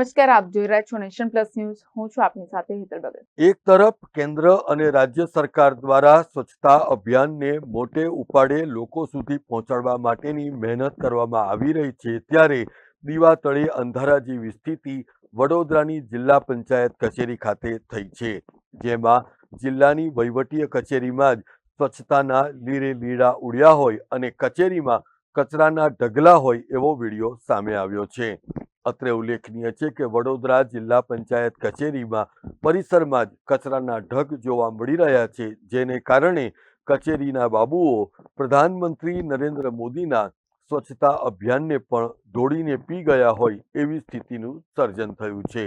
નમસ્કાર, આપ જોઈ રહ્યા છો નેશન પ્લસ ન્યૂઝ. હું છું આપની સાથે હેતલ બગલ એક તરફ કેન્દ્ર અને રાજ્ય સરકાર દ્વારા સ્વચ્છતા અભિયાનને મોટે ઉપાડે લોકો સુધી પહોંચાડવા માટેની મહેનત કરવામાં આવી રહી છે, ત્યારે દીવા તળે અંધારા જેવી સ્થિતિ વડોદરાની જિલ્લા પંચાયત કચેરી ખાતે થઈ છે, જેમાં જિલ્લાની વહીવટીય કચેરીમાં જ સ્વચ્છતાના લીરે લીડા ઉડ્યા હોય અને કચેરીમાં કચરાના ઢગલા હોય એવો વીડિયો સામે આવ્યો છે. અત્રે ઉલ્લેખનીય છે કે વડોદરા જિલ્લા પંચાયત કચેરીમાં પરિસરમાં જ કચરાના ઢગ જોવા મળી રહ્યા છે. જેને કારણે કચેરીના બાબુઓ પ્રધાનમંત્રી નરેન્દ્ર મોદીના સ્વચ્છતા અભિયાનને પણ દોડીને પી ગયા હોય એવી સ્થિતિનું સર્જન થયું છે.